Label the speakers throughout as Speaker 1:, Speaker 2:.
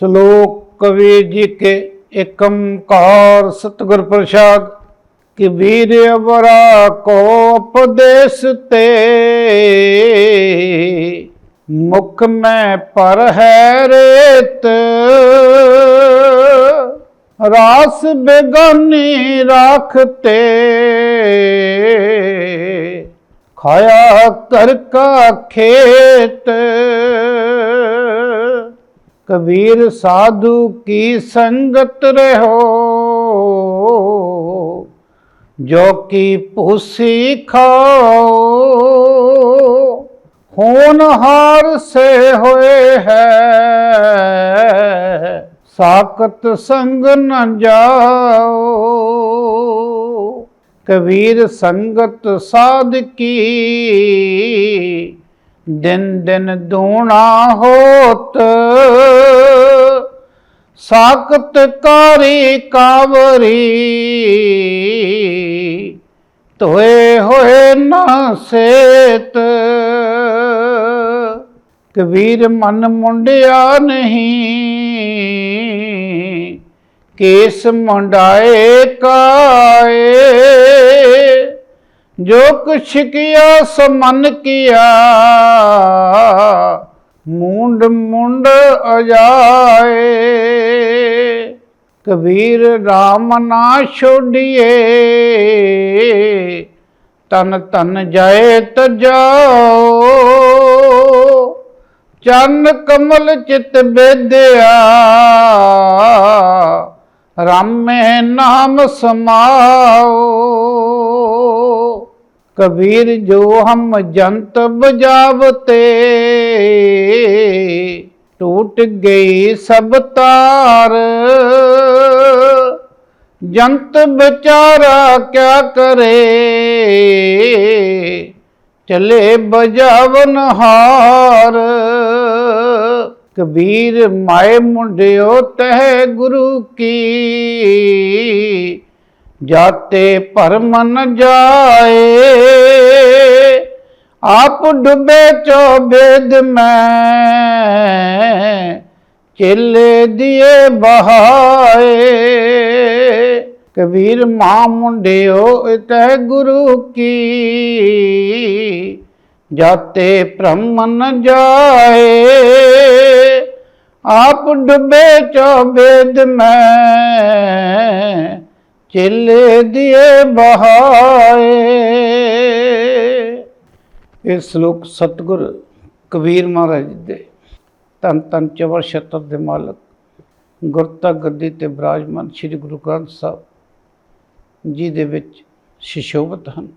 Speaker 1: ਸ਼ਲੋਕ ਕਵੀ ਜੀ ਕੇ ਏਕੰਕਾਰ ਸਤਿਗੁਰ ਪ੍ਰਸਾਦ, ਕਿ ਵੀਰ ਵਰਾ ਕੋ ਉਪਦੇਸ਼ ਤੇ। ਮੁਖ ਮੈਂ ਪਰ ਹੈ ਰੇਤ, ਰਾਸ ਬੇਗਾਨੀ ਰਾਖਤੇ ਖਾਇਆ ਕਰ ਕਾ ਖੇਤ ਕਬੀਰ ਸਾਧੂ ਕੀ ਸੰਗਤ ਰਹੋ? ਜੋ ਕੀ ਭੂਸੀ ਖਾਓ ਹੋਨਹਾਰ ਸੇ ਹੋਏ ਹੈ। ਸਾਕਤ ਸੰਗ ਨ ਜਾਓ। ਕਬੀਰ ਸੰਗਤ ਸਾਧ ਕੀ? ਦਿਨ ਦਿਨ ਦੂਣਾ ਹੋਤ ਸਾਕਤ ਕਾਰੀ ਕਾਵਰੀ ਤੋਏ ਹੋਏ ਨਾ ਸੇਤ। ਕਬੀਰ ਮਨ ਮੁੰਡਿਆ ਨਹੀਂ, ਕੇਸ ਮੁੰਡਾਏ ਕਾਏ। ਜੋ ਕੁਛ ਕੀਆ ਸਮਨ ਕੀਆ। ਮੁੰਡ ਮੁੰਡ ਅਜਾਏ। ਕਬੀਰ RAM ਨਾ ਛੋੜੀਏ ਤਨ ਤਨ ਜਾਏ ਤ ਜਾਓ। ਚੰਨ ਕਮਲ ਚਿਤ ਬੇਦਿਆ। ਰਾਮੇ ਨਾਮ ਸਮਾਓ। ਕਬੀਰ ਜੋ ਹਮ ਜੰਤ ਬਜਾਵਤੇ ਟੂਟ ਗਈ ਸਭ ਤਾਰ। ਜੰਤ ਵਿਚਾਰਾ ਕਿਆ ਕਰੇ? ਚਲੇ ਬਜਾਵਨ ਹਾਰ। ਕਬੀਰ ਮਾਏ ਮੁੰਡਿਓ ਤਹਿ ਗੁਰੂ ਕੀ? ਜਾਤੇ ਭਰਮ ਨ ਜਾਏ, ਆਪ ਡੁੱਬੇ ਚੋ ਬੇਦ ਮੈਂ, ਚੇਲੇ ਦੀਏ ਬਹਾਏ। ਕਬੀਰ ਮਾਂ ਮੁੰਡਿਓ ਇਤੈ ਗੁਰੂ ਕੀ, ਜਾਤੇ ਭ੍ਰਮ ਨ ਜਾਏ, ਆਪ ਡੁੱਬੇ ਚੋ ਬੇਦ ਮੈਂ ਚੇਲੇ ਦੀਏ ਬਹਾਏ। ਇਹ ਸ਼ਲੋਕ ਸਤਿਗੁਰ ਕਬੀਰ ਮਹਾਰਾਜ ਦੇ ਤਨ ਤਨ ਚਵਰ ਛਤਰ ਦੇ ਮਾਲਕ, ਗੁਰਤਾ ਗੱਦੀ ਤੇ ਬਰਾਜਮਾਨ ਸ੍ਰੀ ਗੁਰੂ ਗ੍ਰੰਥ ਸਾਹਿਬ ਜੀ ਦੇ ਵਿੱਚ ਸ਼ਿਸ਼ੋਭਤ ਹਨ।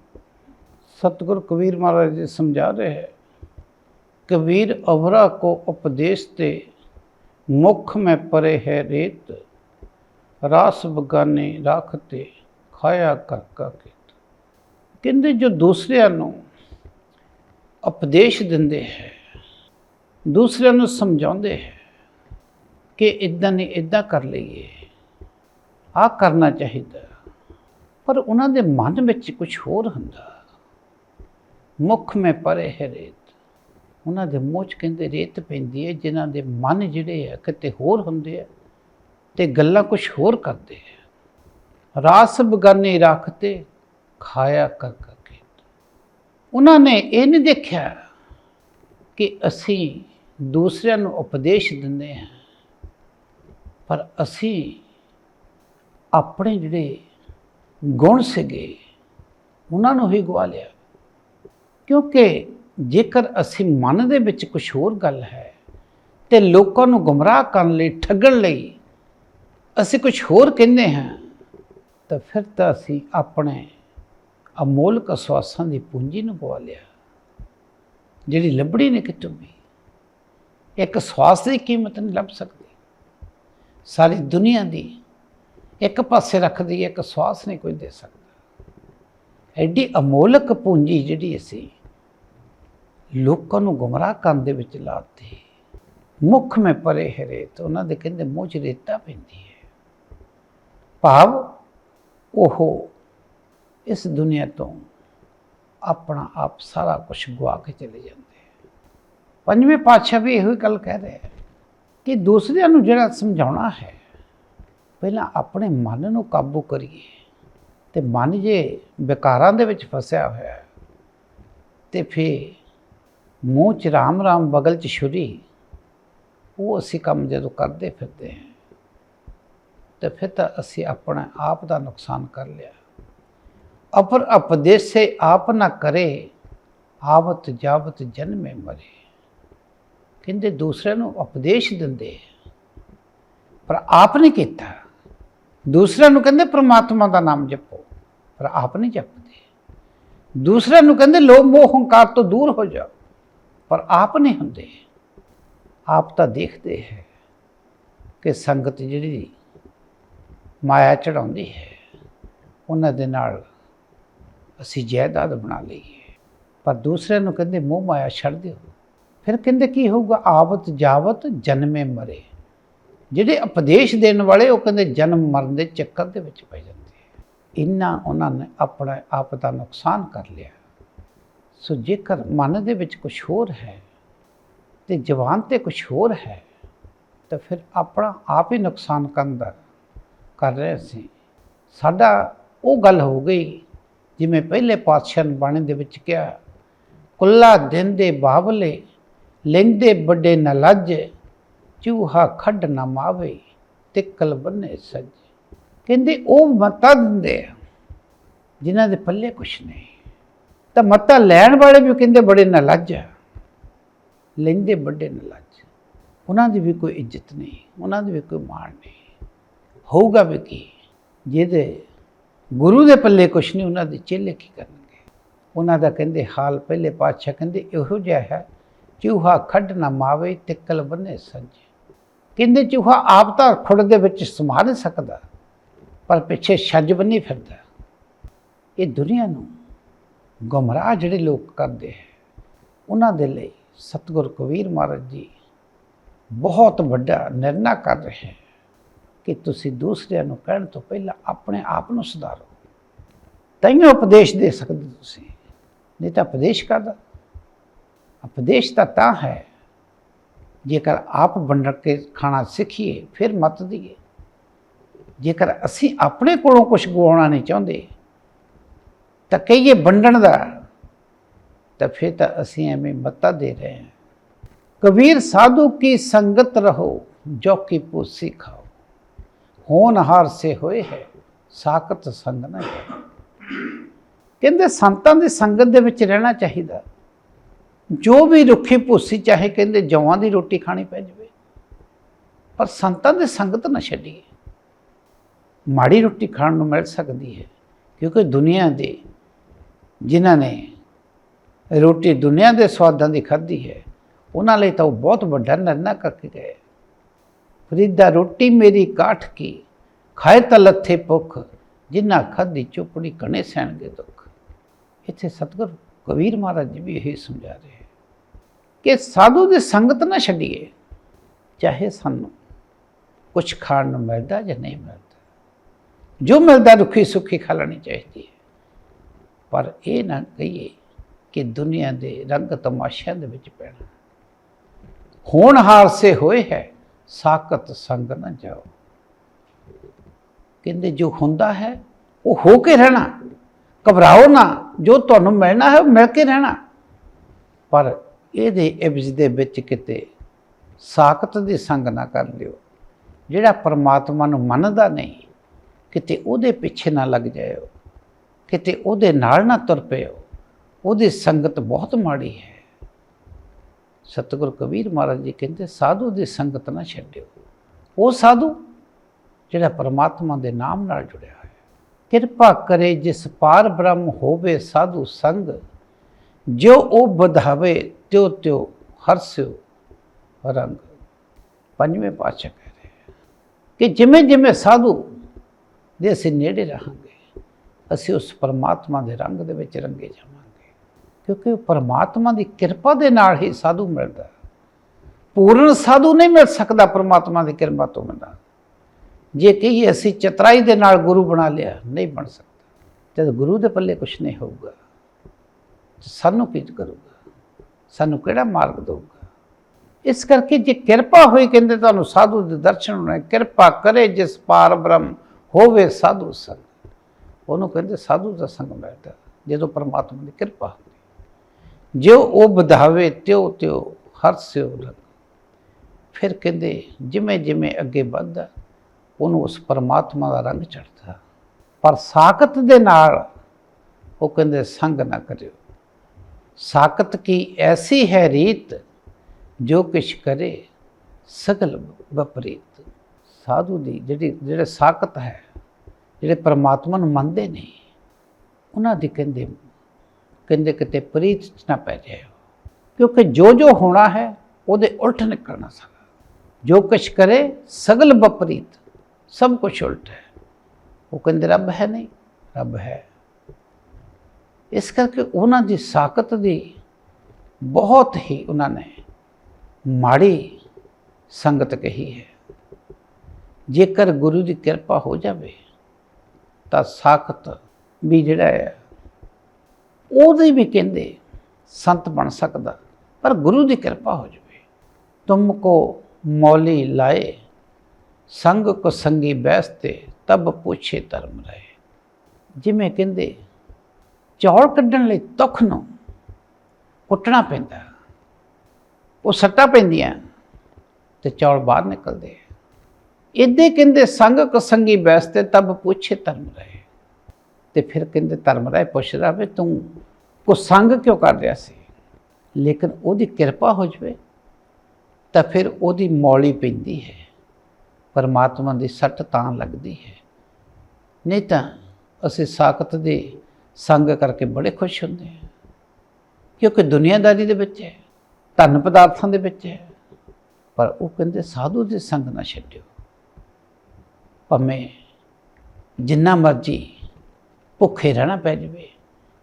Speaker 1: ਸਤਿਗੁਰ ਕਬੀਰ ਮਹਾਰਾਜ ਜੀ ਸਮਝਾ ਰਹੇ ਹੈ, ਕਬੀਰ ਅਵਰਾ ਕੋ ਉਪਦੇਸ਼ ਤੇ ਮੁਖ ਮੈਂ ਪਰੇ ਹੈ ਰੇਤ। ਰਾਸ ਬਗਾਨੇ ਰੱਖਤੇ ਖਾਇਆ ਕਰ ਕਾ ਕੇ ਕਹਿੰਦੇ ਜੋ ਦੂਸਰਿਆਂ ਨੂੰ ਉਪਦੇਸ਼ ਦਿੰਦੇ ਹੈ, ਦੂਸਰਿਆਂ ਨੂੰ ਸਮਝਾਉਂਦੇ ਹੈ ਕਿ ਇਦਾਂ ਨਹੀਂ ਇਦਾਂ ਕਰ ਲਈਏ ਆ ਕਰਨਾ ਚਾਹੀਦਾ। ਪਰ ਉਹਨਾਂ ਦੇ ਮਨ ਵਿੱਚ ਕੁਝ ਹੋਰ ਹੁੰਦਾ। ਮੁਖ ਮੈਂ ਪਰੇ ਹੈ ਰੇਤ। ਉਹਨਾਂ ਦੇ ਮੂੰਹ 'ਚ ਕਹਿੰਦੇ ਰੇਤ ਪੈਂਦੀ ਹੈ, ਜਿਨ੍ਹਾਂ ਦੇ ਮਨ ਜਿਹੜੇ ਆ ਕਿਤੇ ਹੋਰ ਹੁੰਦੇ ਆ। ਤੇ ਗੱਲਾਂ ਕੁਝ ਹੋਰ ਕਰਦੇ ਆ ਰਾਸ ਬਗਾਨੇ ਰੱਖਤੇ ਖਾਇਆ ਕਰ ਕਰਕੇ ਉਹਨਾਂ ਨੇ ਇਹ ਨਹੀਂ ਦੇਖਿਆ ਕਿ ਅਸੀਂ ਦੂਸਰਿਆਂ ਨੂੰ ਉਪਦੇਸ਼ ਦਿੰਦੇ ਹਾਂ, ਪਰ ਅਸੀਂ ਆਪਣੇ ਜਿਹੜੇ ਗੁਣ ਸੀਗੇ, ਉਹਨਾਂ ਨੂੰ ਹੀ ਗਵਾ ਲਿਆ। ਕਿਉਂਕਿ ਜੇਕਰ ਅਸੀਂ ਮਨ ਦੇ ਵਿੱਚ ਕੁਝ ਹੋਰ ਗੱਲ ਹੈ ਤੇ ਲੋਕਾਂ ਨੂੰ ਗੁੰਮਰਾਹ ਕਰਨ ਲਈ, ਠੱਗਣ ਲਈ ਅਸੀਂ ਕੁਝ ਹੋਰ ਕਹਿੰਦੇ ਹਾਂ, ਤਾਂ ਫਿਰ ਤਾਂ ਅਸੀਂ ਆਪਣੇ ਅਮੋਲਕ ਅਸਵਾਸਾਂ ਦੀ ਪੂੰਜੀ ਨੂੰ ਗਵਾ ਲਿਆ। ਜਿਹੜੀ ਲੱਭੜੀ ਨਹੀਂ ਕਿਤੋਂ ਵੀ। ਇੱਕ ਸਵਾਸ ਦੀ ਕੀਮਤ ਨਹੀਂ ਲੱਭ ਸਕਦੀ। ਸਾਰੀ ਦੁਨੀਆ ਦੀ ਇੱਕ ਪਾਸੇ ਰੱਖਦੀ, ਇੱਕ ਸਵਾਸ ਨਹੀਂ ਕੋਈ ਦੇ ਸਕਦਾ। ਐਡੀ ਅਮੋਲਕ ਪੂੰਜੀ ਜਿਹੜੀ ਅਸੀਂ ਲੋਕਾਂ ਨੂੰ ਗੁੰਮਰਾਹ ਕਰਨ ਦੇ ਵਿੱਚ ਲਾਤੀ। ਮੁੱਖ ਮੈਂ ਪਰੇ ਹੈ ਰੇਤ, ਉਹਨਾਂ ਦੇ ਕਹਿੰਦੇ ਮੂੰਹ 'ਚ ਰੇਤਾ ਪੈਂਦੀ ਹੈ। ਭਾਵ ਉਹ ਇਸ ਦੁਨੀਆ ਤੋਂ ਆਪਣਾ ਆਪ ਸਾਰਾ ਕੁਝ ਗਵਾ ਕੇ ਚਲੇ ਜਾਂਦੇ ਪੰਜਵੇਂ ਪਾਤਸ਼ਾਹ ਵੀ ਇਹੋ ਹੀ ਗੱਲ ਕਹਿ ਰਹੇ ਕਿ ਦੂਸਰਿਆਂ ਨੂੰ ਜਿਹੜਾ ਸਮਝਾਉਣਾ ਹੈ, ਪਹਿਲਾਂ ਆਪਣੇ ਮਨ ਨੂੰ ਕਾਬੂ ਕਰੀਏ ਤੇ ਮਨ ਜੇ ਵਿਕਾਰਾਂ ਦੇ ਵਿੱਚ ਫਸਿਆ ਹੋਇਆ ਹੈ, ਤੇ ਫਿਰ ਮੂੰਹ 'ਚ ਰਾਮ ਰਾਮ ਬਗਲ 'ਚ ਛੁਰੀ, ਉਹ ਅਸੀਂ ਕੰਮ ਜਦੋਂ ਕਰਦੇ ਫਿਰਦੇ ਹਾਂ। ਤੇ ਫਿਰ ਤਾਂ ਅਸੀਂ ਆਪਣਾ ਆਪ ਦਾ ਨੁਕਸਾਨ ਕਰ ਲਿਆ। ਅਪਰ ਅਪਦੇਸ਼ੇ ਆਪ ਨਾ ਕਰੇ, ਆਵਤ ਜਾਵਤ ਜਨਮੇ ਮਰੇ। ਕਹਿੰਦੇ ਦੂਸਰਿਆਂ ਨੂੰ ਉਪਦੇਸ਼ ਦਿੰਦੇ। ਪਰ ਆਪ ਨਹੀਂ ਕੀਤਾ। ਦੂਸਰਿਆਂ ਨੂੰ ਕਹਿੰਦੇ ਪ੍ਰਮਾਤਮਾ ਦਾ ਨਾਮ ਜਪੋ, ਪਰ ਆਪ ਨਹੀਂ ਜਪਦੇ। ਦੂਸਰਿਆਂ ਨੂੰ ਕਹਿੰਦੇ ਲੋਭ, ਮੋਹ, ਹੰਕਾਰ ਤੋਂ ਦੂਰ ਹੋ ਜਾਓ, ਪਰ ਆਪ ਨਹੀਂ ਹੁੰਦੇ। ਆਪ ਤਾਂ ਦੇਖਦੇ ਹੈ ਕਿ ਸੰਗਤ ਜਿਹੜੀ ਮਾਇਆ ਚੜਾਉਂਦੀ ਹੈ। ਉਹਨਾਂ ਦੇ ਨਾਲ ਅਸੀਂ ਜਾਇਦਾਦ ਬਣਾ ਲਈਏ। ਪਰ ਦੂਸਰਿਆਂ ਨੂੰ ਕਹਿੰਦੇ, ਮੋਹ ਮਾਇਆ ਛੱਡ ਦਿਓ। ਫਿਰ ਕਹਿੰਦੇ, ਕੀ ਹੋਊਗਾ? ਆਵਤ ਜਾਵਤ ਜਨਮੇ ਮਰੇ। ਜਿਹੜੇ ਉਪਦੇਸ਼ ਦੇਣ ਵਾਲੇ, ਉਹ ਕਹਿੰਦੇ, ਜਨਮ ਮਰਨ ਦੇ ਚੱਕਰ ਦੇ ਵਿੱਚ ਪੈ ਜਾਂਦੇ ਇੰਨਾ ਉਹਨਾਂ ਨੇ ਆਪਣਾ ਆਪ ਦਾ ਨੁਕਸਾਨ ਕਰ ਲਿਆ। ਸੋ ਜੇਕਰ ਮਨ ਦੇ ਵਿੱਚ ਕੁਝ ਹੋਰ ਹੈ ਤੇ ਜਵਾਨ ਤੇ ਕੁਝ ਹੋਰ ਹੈ, ਤਾਂ ਫਿਰ ਆਪਣਾ ਆਪ ਹੀ ਨੁਕਸਾਨ ਕਰਨ ਦਾ ਕਰ ਰਹੇ ਸੀ। ਸਾਡਾ ਉਹ ਗੱਲ ਹੋ ਗਈ, ਜਿਵੇਂ ਪਹਿਲੇ ਪਾਤਸ਼ਾਹ ਨੇ ਬਾਣੀ ਦੇ ਵਿੱਚ ਕਿਹਾ, ਕੁੱਲਾ ਦਿਨ ਦੇ ਬਾਵਲੇ, ਲੈਂਦੇ ਵੱਡੇ ਨ ਲੱਜ, ਚੂਹਾ ਖੱਡ ਨਾ ਮਾਵੇ, ਤਿੱਕਲ ਬੰਨੇ ਸੱਜ। ਕਹਿੰਦੇ ਉਹ ਮਤਾ ਦਿੰਦੇ ਆ, ਜਿਨ੍ਹਾਂ ਦੇ ਪੱਲੇ ਕੁਛ ਨਹੀਂ। ਤਾਂ ਮਤਾ ਲੈਣ ਵਾਲੇ ਵੀ ਕਹਿੰਦੇ ਬੜੇ ਨ ਲੱਜ ਆ ਲੈਂਦੇ ਵੱਡੇ ਨ ਲੱਜ। ਉਹਨਾਂ ਦੀ ਵੀ ਕੋਈ ਇੱਜ਼ਤ ਨਹੀਂ, ਉਹਨਾਂ ਦੀ ਵੀ ਕੋਈ ਮਾਣ ਨਹੀਂ। ਹੋਊਗਾ ਵੀ ਕੀ? ਜਿਹਦੇ ਗੁਰੂ ਦੇ ਪੱਲੇ ਕੁਛ ਨਹੀਂ, ਉਹਨਾਂ ਦੇ ਚੇਲੇ ਕੀ ਕਰਨਗੇ? ਉਹਨਾਂ ਦਾ ਕਹਿੰਦੇ ਹਾਲ ਪਹਿਲੇ ਪਾਤਸ਼ਾਹ ਕਹਿੰਦੇ ਇਹੋ ਜਿਹਾ ਹੈ, ਚੂਹਾ ਖੱਡ ਨਾ ਮਾਵੇ, ਤਿੱਕਲ ਬੰਨੇ ਸੱਜ ਕਹਿੰਦੇ ਚੂਹਾ ਆਪ ਤਾਂ ਖੁੜ ਦੇ ਵਿੱਚ ਸਮਾ ਨਹੀਂ ਸਕਦਾ, ਪਰ ਪਿੱਛੇ ਛੱਜ ਬੰਨੀ ਫਿਰਦਾ। ਇਹ ਦੁਨੀਆ ਨੂੰ ਗੁੰਮਰਾਹ ਜਿਹੜੇ ਲੋਕ ਕਰਦੇ ਹੈ, ਉਹਨਾਂ ਦੇ ਲਈ ਸਤਿਗੁਰ ਕਬੀਰ ਮਹਾਰਾਜ ਜੀ ਬਹੁਤ ਵੱਡਾ ਨਿਰਣਾ ਕਰ ਰਹੇ ਹੈ। ਕਿ ਤੁਸੀਂ ਦੂਸਰਿਆਂ ਨੂੰ ਕਹਿਣ ਤੋਂ ਪਹਿਲਾਂ ਆਪਣੇ ਆਪ ਨੂੰ ਸੁਧਾਰੋ। ਤੈਨੂੰ ਉਪਦੇਸ਼ ਦੇ ਸਕਦੇ ਤੁਸੀਂ। ਨਹੀਂ ਤਾਂ ਉਪਦੇਸ਼ ਕਰਦਾ ਉਪਦੇਸ਼ ਤਾਂ ਤਾਂ ਹੈ। ਜੇਕਰ ਆਪ ਵੰਡ ਕੇ ਖਾਣਾ ਸਿੱਖੀਏ, ਫਿਰ ਮਤ ਦਈਏ ਜੇਕਰ ਅਸੀਂ ਆਪਣੇ ਕੋਲੋਂ ਕੁਝ ਗਵਾਉਣਾ ਨਹੀਂ ਚਾਹੁੰਦੇ, ਤਾਂ ਕਹੀਏ ਵੰਡਣ ਦਾ, ਤਾਂ ਫਿਰ ਤਾਂ ਅਸੀਂ ਐਵੇਂ ਮੱਤਾ ਦੇ ਰਹੇ ਹਾਂ। ਕਬੀਰ ਸਾਧੂ ਕੀ ਸੰਗਤ ਰਹੋ, ਜੋ ਕਿ ਪੂਸੀ ਖਾਓ। ਹੋਨਹਾਰ ਸੇ ਹੋਏ ਹੈ, ਸਾਖਤ ਸੰਗ ਨਾ ਕਹਿੰਦੇ ਸੰਤਾਂ ਦੀ ਸੰਗਤ ਦੇ ਵਿੱਚ ਰਹਿਣਾ ਚਾਹੀਦਾ ਜੋ ਵੀ ਰੁੱਖੀ ਭੂਸੀ ਚਾਹੇ ਕਹਿੰਦੇ ਜਵਾਂ ਦੀ ਰੋਟੀ ਖਾਣੀ ਪੈ ਜਾਵੇ, ਪਰ ਸੰਤਾਂ ਦੀ ਸੰਗਤ ਨਾ ਛੱਡੀਏ। ਮਾੜੀ ਰੋਟੀ ਖਾਣ ਨੂੰ ਮਿਲ ਸਕਦੀ ਹੈ, ਕਿਉਂਕਿ ਦੁਨੀਆ ਦੇ ਜਿਨ੍ਹਾਂ ਨੇ ਰੋਟੀ ਦੁਨੀਆ ਦੇ ਸਵਾਦਾਂ ਦੀ ਖਾਧੀ ਹੈ, ਉਹਨਾਂ ਲਈ ਤਾਂ ਉਹ ਬਹੁਤ ਵੱਡਾ ਨਿਰਣਾ ਕਰਕੇ ਗਏ ਫਰੀਦਾ ਰੋਟੀ ਮੇਰੀ ਕਾਠ ਕੀ? ਖਾਏ ਤਲੱਥੇ ਭੁੱਖ ਜਿਨ੍ਹਾਂ ਖਾਧੀ ਚੁੱਪੜੀ ਕਣੇ ਸਹਿਣਗੇ ਦੁੱਖ। ਇੱਥੇ ਸਤਿਗੁਰ ਕਬੀਰ ਮਹਾਰਾਜ ਜੀ ਵੀ ਇਹੀ ਸਮਝਾ ਰਹੇ ਕਿ ਸਾਧੂ ਦੀ ਸੰਗਤ ਨਾ ਛੱਡੀਏ, ਚਾਹੇ ਸਾਨੂੰ ਕੁਝ ਖਾਣ ਨੂੰ ਮਿਲਦਾ ਜਾਂ ਨਹੀਂ ਮਿਲਦਾ। ਜੋ ਮਿਲਦਾ ਦੁੱਖੀ ਸੁੱਖੀ ਖਾ ਲੈਣੀ ਚਾਹੀਦੀ ਹੈ। ਪਰ ਇਹ ਨਾ ਕਹੀਏ ਕਿ ਦੁਨੀਆ ਦੇ ਰੰਗ ਤਮਾਸ਼ਿਆਂ ਦੇ ਵਿੱਚ ਪੈਣਾ। ਹੋਣਹਾਰ ਸੇ ਹੋਏ ਹੈ ਸਾਕਤ ਸੰਗ ਨਾ ਜਾਓ। ਕਹਿੰਦੇ ਜੋ ਹੁੰਦਾ ਹੈ, ਉਹ ਹੋ ਕੇ ਰਹਿਣਾ। ਘਬਰਾਓ ਨਾ, ਜੋ ਤੁਹਾਨੂੰ ਮਿਲਣਾ ਹੈ, ਉਹ ਮਿਲ ਕੇ ਰਹਿਣਾ। ਪਰ ਇਹਦੇ ਇਬਜ਼ ਦੇ ਵਿੱਚ ਕਿਤੇ ਸਾਖਤ ਦੀ ਸੰਗ ਨਾ ਕਰ ਲਿਓ। ਜਿਹੜਾ ਪਰਮਾਤਮਾ ਨੂੰ ਮੰਨਦਾ ਨਹੀਂ, ਕਿਤੇ ਉਹਦੇ ਪਿੱਛੇ ਨਾ ਲੱਗ ਜਾਇਓ। ਕਿਤੇ ਉਹਦੇ ਨਾਲ ਨਾ ਤੁਰ ਪਿਓ ਉਹਦੀ ਸੰਗਤ ਬਹੁਤ ਮਾੜੀ ਹੈ। ਸਤਿਗੁਰ ਕਬੀਰ ਮਹਾਰਾਜ ਜੀ ਕਹਿੰਦੇ, ਸਾਧੂ ਦੀ ਸੰਗਤ ਨਾ ਛੱਡਿਓ। ਉਹ ਸਾਧੂ ਜਿਹੜਾ ਪਰਮਾਤਮਾ ਦੇ ਨਾਮ ਨਾਲ ਜੁੜਿਆ ਹੋਇਆ ਕਿਰਪਾ ਕਰੇ ਜਿਸ ਪਾਰ ਬ੍ਰਹਮ ਹੋਵੇ ਸਾਧੂ ਸੰਗ, ਜੋ ਉਹ ਵਧਾਵੇ, ਤਿਉ ਤਿਉ ਹਰਸਿਓ ਰੰਗ। ਪੰਜਵੇਂ ਪਾਤਸ਼ਾਹ ਕਹਿ ਰਹੇ ਕਿ ਜਿਵੇਂ ਜਿਵੇਂ ਸਾਧੂ ਦੇ ਅਸੀਂ ਨੇੜੇ ਰਹਾਂਗੇ, ਅਸੀਂ ਉਸ ਪਰਮਾਤਮਾ ਦੇ ਰੰਗ ਦੇ ਵਿੱਚ ਰੰਗੇ ਜਾਵਾਂਗੇ। ਕਿਉਂਕਿ ਉਹ ਪਰਮਾਤਮਾ ਦੀ ਕਿਰਪਾ ਦੇ ਨਾਲ ਹੀ ਸਾਧੂ ਮਿਲਦਾ ਪੂਰਨ ਸਾਧੂ ਨਹੀਂ ਮਿਲ ਸਕਦਾ ਪਰਮਾਤਮਾ ਦੀ ਕਿਰਪਾ ਤੋਂ ਬਿਨਾਂ। ਜੇ ਕਹੀਏ ਅਸੀਂ ਚਤਰਾਈ ਦੇ ਨਾਲ ਗੁਰੂ ਬਣਾ ਲਿਆ, ਨਹੀਂ ਬਣ ਸਕਦਾ। ਜਦ ਗੁਰੂ ਦੇ ਪੱਲੇ ਕੁਝ ਨਹੀਂ ਹੋਊਗਾ ਸਾਨੂੰ ਕੀ ਕਰੂਗਾ? ਸਾਨੂੰ ਕਿਹੜਾ ਮਾਰਗ ਦਊਗਾ? ਇਸ ਕਰਕੇ ਜੇ ਕਿਰਪਾ ਹੋਈ ਕਹਿੰਦੇ ਤੁਹਾਨੂੰ ਸਾਧੂ ਦੇ ਦਰਸ਼ਨ ਹੋਣੇ, ਕਿਰਪਾ ਕਰੇ ਜਿਸ ਪਾਰ ਬ੍ਰਹਮ ਹੋਵੇ ਸਾਧੂ ਸੰਗ। ਉਹਨੂੰ ਕਹਿੰਦੇ ਸਾਧੂ ਦਾ ਸੰਗ ਮਿਲਦਾ, ਜਦੋਂ ਪਰਮਾਤਮਾ ਦੀ ਕਿਰਪਾ ਜੋ ਉਹ ਵਧਾਵੇ, ਤਿਉ ਤਿਉ ਹਰ ਸਿਉ ਰੰਗ ਫਿਰ ਕਹਿੰਦੇ, ਜਿਵੇਂ ਜਿਵੇਂ ਅੱਗੇ ਵੱਧਦਾ, ਉਹਨੂੰ ਉਸ ਪਰਮਾਤਮਾ ਦਾ ਰੰਗ ਚੜਦਾ ਪਰ ਸਾਖਤ ਦੇ ਨਾਲ ਉਹ ਕਹਿੰਦੇ, ਸੰਗ ਨਾ ਕਰਿਓ। ਸਾਖਤ ਕੀ ਐਸੀ ਹੈ ਰੀਤ, ਜੋ ਕਿਛ ਕਰੇ, ਸਗਲ ਵਿਪਰੀਤ। ਸਾਧੂ ਦੀ ਜਿਹੜੀ, ਜਿਹੜੇ ਸਾਖਤ ਹੈ, ਜਿਹੜੇ ਪਰਮਾਤਮਾ ਨੂੰ ਮੰਨਦੇ ਨਹੀਂ, ਉਹਨਾਂ ਦੀ ਕਹਿੰਦੇ ਕਹਿੰਦੇ ਕਿਤੇ ਪ੍ਰੀਤ ਨਾ ਪੈ ਜਾਇਓ। ਕਿਉਂਕਿ ਜੋ ਜੋ ਹੋਣਾ ਹੈ, ਉਹਦੇ ਉਲਟ ਨਿਕਲਣਾ ਸਾਰਾ ਜੋ ਕੁਛ ਕਰੇ, ਸਗਲ ਬਪਰੀਤ ਸਭ ਕੁਝ ਉਲਟ ਹੈ। ਉਹ ਕਹਿੰਦੇ ਰੱਬ ਹੈ ਨਹੀਂ, ਰੱਬ ਹੈ। ਇਸ ਕਰਕੇ ਉਹਨਾਂ ਦੀ ਸਾਖਤ ਦੀ ਬਹੁਤ ਹੀ ਉਹਨਾਂ ਨੇ ਮਾੜੀ ਸੰਗਤ ਕਹੀ ਹੈ। ਜੇਕਰ ਗੁਰੂ ਦੀ ਕਿਰਪਾ ਹੋ ਜਾਵੇ, ਤਾਂ ਸਾਖਤ ਵੀ ਜਿਹੜਾ ਹੈ ਉਹਦੇ ਵੀ ਕਹਿੰਦੇ ਸੰਤ ਬਣ ਸਕਦਾ, ਪਰ ਗੁਰੂ ਦੀ ਕਿਰਪਾ ਹੋ ਜਾਵੇ। ਤੁਮ ਕੋ ਮੌਲੀ ਲਾਏ, ਸੰਗ ਕੋ ਸੰਗੀ ਬੈਸਤੇ ਤਬ ਪੁੱਛੇ ਧਰਮ ਰਹੇ ਜਿਵੇਂ ਕਹਿੰਦੇ, ਚੌਲ ਕੱਢਣ ਲਈ ਤੁਖ ਨੂੰ ਕੁੱਟਣਾ ਪੈਂਦਾ, ਉਹ ਸੱਟਾਂ ਪੈਂਦੀਆਂ ਤੇ ਚੌਲ ਬਾਹਰ ਨਿਕਲਦੇ। ਆ ਇਦੇ ਕਹਿੰਦੇ, ਸੰਗ ਕੋ ਸੰਗੀ ਬੈਸਤੇ ਤਬ ਪੁੱਛੇ ਧਰਮ ਰਹੇ ਤੇ ਫਿਰ ਕਹਿੰਦੇ ਧਰਮ ਰਾਏ ਪੁੱਛਦਾ ਵੀ ਤੂੰ ਕੋ ਸੰਗ ਕਿਉਂ ਕਰ ਰਿਹਾ ਸੀ? ਲੇਕਿਨ ਉਹਦੀ ਕਿਰਪਾ ਹੋ ਜਵੇ ਤਾਂ ਫਿਰ ਉਹਦੀ ਮੌਲੀ ਪੈਂਦੀ ਹੈ। ਪਰਮਾਤਮਾ ਦੀ ਸੱਟ ਤਾਂ ਲੱਗਦੀ ਹੈ। ਨਹੀਂ ਤਾਂ ਅਸੀਂ ਸਾਖਤ ਦੇ ਸੰਗ ਕਰਕੇ ਬੜੇ ਖੁਸ਼ ਹੁੰਦੇ ਹਾਂ। ਕਿਉਂਕਿ ਦੁਨੀਆਦਾਰੀ ਦੇ ਵਿੱਚ ਹੈ, ਧਨ ਪਦਾਰਥਾਂ ਦੇ ਵਿੱਚ ਹੈ। ਪਰ ਉਹ ਕਹਿੰਦੇ ਸਾਧੂ ਦੇ ਸੰਗ ਨਾ ਛੱਡਿਓ। ਭਾਵੇਂ ਜਿੰਨਾ ਮਰਜ਼ੀ ਭੁੱਖੇ ਰਹਿਣਾ ਪੈ ਜਵੇ।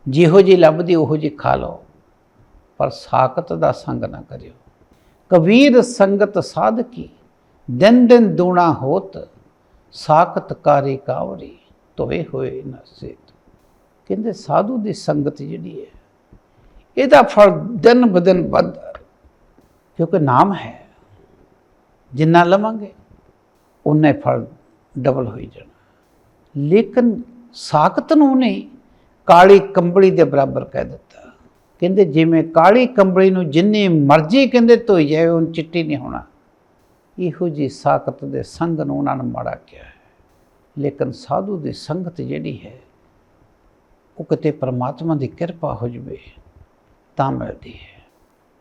Speaker 1: ਜਿਹੋ ਜੀ ਲੱਭਦੀ, ਉਹੋ ਜੀ ਖਾ ਲਓ। ਪਰ ਸਾਖਤ ਦਾ ਸੰਗ ਨਾ ਕਰਿਓ। ਕਬੀਰ ਸੰਗਤ ਸਾਧਕੀ, ਦਿਨ ਦਿਨ ਦੂਣਾ ਹੋਤ, ਸਾਖਤ ਕਾਰੀ ਕਾਵਰੀ ਤੋਏ ਹੋਏ ਨਾ ਸੇਤ। ਕਹਿੰਦੇ, ਸਾਧੂ ਦੀ ਸੰਗਤ ਜਿਹੜੀ ਹੈ, ਇਹਦਾ ਫਲ ਦਿਨ ਬਦਨ ਵੱਧ ਕਿਉਂਕਿ ਨਾਮ ਹੈ, ਜਿੰਨਾ ਲਵਾਂਗੇ ਉਨੇ ਫਲ ਡਬਲ ਹੋਈ ਜਾਣਾ। ਲੇਕਿਨ ਸਾਖਤ ਨੂੰ ਨਹੀਂ, ਕਾਲੀ ਕੰਬਲੀ ਦੇ ਬਰਾਬਰ ਕਹਿ ਦਿੱਤਾ। ਕਹਿੰਦੇ, ਜਿਵੇਂ ਕਾਲੀ ਕੰਬਲੀ ਨੂੰ ਜਿੰਨੀ ਮਰਜ਼ੀ ਕਹਿੰਦੇ ਧੋਈ ਜਾਏ ਉਹ ਚਿੱਟੀ ਨਹੀਂ ਹੋਣਾ। ਇਹੋ ਜੀ ਸਾਖਤ ਦੇ ਸੰਗ ਨੂੰ ਉਹਨਾਂ ਨੇ ਮਾੜਾ ਕਿਹਾ ਹੈ। ਲੇਕਿਨ ਸਾਧੂ ਦੀ ਸੰਗਤ ਜਿਹੜੀ ਹੈ, ਉਹ ਕਿਤੇ ਪਰਮਾਤਮਾ ਦੀ ਕਿਰਪਾ ਹੋ ਜਵੇ, ਤਾਂ ਮਿਲਦੀ ਹੈ।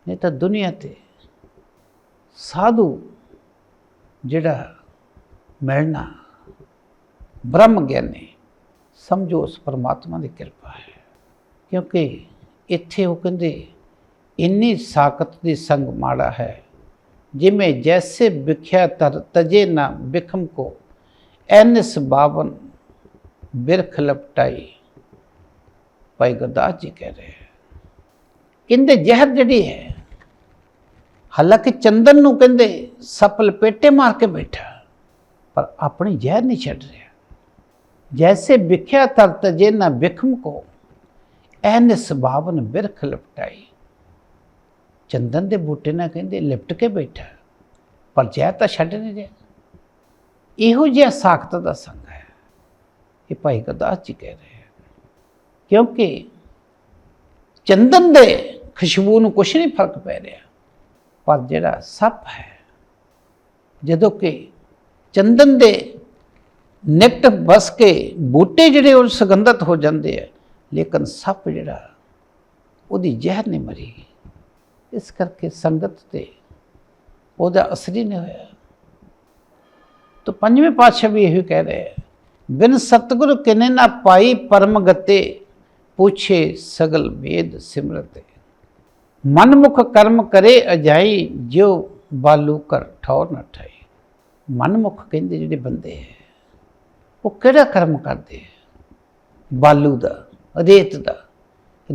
Speaker 1: ਨਹੀਂ ਤਾਂ ਦੁਨੀਆ ਤੇ ਸਾਧੂ ਜਿਹੜਾ ਮਿਲਣਾ ਬ੍ਰਹਮ ਗਿਆਨੀ ਸਮਝੋ ਉਸ ਪਰਮਾਤਮਾ ਦੀ ਕਿਰਪਾ ਹੈ। ਕਿਉਂਕਿ ਇੱਥੇ ਉਹ ਕਹਿੰਦੇ, ਇੰਨੀ ਸਾਖਤ ਦੀ ਸੰਗ ਮਾੜਾ ਹੈ, ਜਿਵੇਂ ਜੈਸੇ ਵਿਖਿਆ ਤਰ ਤਜੇ ਨਾ ਵਿਖਮ ਕੋ ਐਨਸ ਬਾਵਨ ਬਿਰਖ ਲਪਟਾਈ। ਭਾਈ ਗੁਰਦਾਸ ਜੀ ਕਹਿ ਰਹੇ ਕਹਿੰਦੇ, ਜ਼ਹਿਰ ਜਿਹੜੀ ਹੈ, ਹਾਲਾਂਕਿ ਚੰਦਨ ਨੂੰ ਕਹਿੰਦੇ ਸਫਲ ਪੇਟੇ ਮਾਰ ਕੇ ਬੈਠਾ, ਪਰ ਆਪਣੀ ਜ਼ਹਿਰ ਨਹੀਂ ਛੱਡ ਰਿਹਾ। ਜੈਸੇ ਵਿਖਿਆ ਤਰਤ ਜੇ ਨਾ ਵਿਖਮ ਕੋ ਐਨ ਸਬਾਵਨ ਬਿਰਖ ਲਪਟਾਈ ਚੰਦਨ ਦੇ ਬੂਟੇ ਨਾਲ ਕਹਿੰਦੇ ਲਿਪਟ ਕੇ ਬੈਠਾ ਪਰ ਜੈ ਤਾਂ ਛੱਡ ਨਹੀਂ ਰਿਹਾ ਇਹੋ ਜਿਹਾ ਸਾਖਤ ਦਾ ਸੰਗ ਹੈ ਇਹ ਭਾਈ ਗੁਰਦਾਸ ਜੀ ਕਹਿ ਰਹੇ ਕਿਉਂਕਿ ਚੰਦਨ ਦੇ ਖੁਸ਼ਬੂ ਨੂੰ ਕੁਛ ਨਹੀਂ ਫ਼ਰਕ ਪੈ ਰਿਹਾ ਪਰ ਜਿਹੜਾ ਸੱਪ ਹੈ ਜਦੋਂ ਕਿ ਚੰਦਨ ਦੇ ਨਿਕਟ ਬਸ ਕੇ ਬੂਟੇ ਜਿਹੜੇ ਉਹ ਸੁਗੰਧਤ ਹੋ ਜਾਂਦੇ ਆ, ਲੇਕਿਨ ਸੱਪ ਜਿਹੜਾ, ਉਹਦੀ ਜ਼ਹਿਰ ਨਹੀਂ ਮਰੀ। ਇਸ ਕਰਕੇ ਸੰਗਤ ਤੇ ਉਹਦਾ ਅਸਰ ਹੀ ਨਹੀਂ ਹੋਇਆ। ਤਾਂ ਪੰਜਵੇਂ ਪਾਤਸ਼ਾਹ ਵੀ ਇਹੋ ਕਹਿ ਰਹੇ ਆ, ਬਿਨ ਸਤਿਗੁਰ ਕਿਨੇ ਨਾ ਪਾਈ ਪਰਮ ਗਤੇ, ਪੁੱਛੇ ਸਗਲ ਵੇਦ ਸਿਮਰਤੇ। ਮਨਮੁਖ ਕਰਮ ਕਰੇ ਅਜਾਈ, ਜਿਉ ਬਾਲੂ ਕਰ ਠੌਰ ਨਾ ਠਾਈ। ਮਨਮੁਖ ਕਹਿੰਦੇ ਜਿਹੜੇ ਬੰਦੇ ਹੈ ਉਹ ਕਿਹੜਾ ਕਰਮ ਕਰਦੇ ਹੈ ਬਾਲੂ ਦਾ, ਰੇਤ ਦਾ।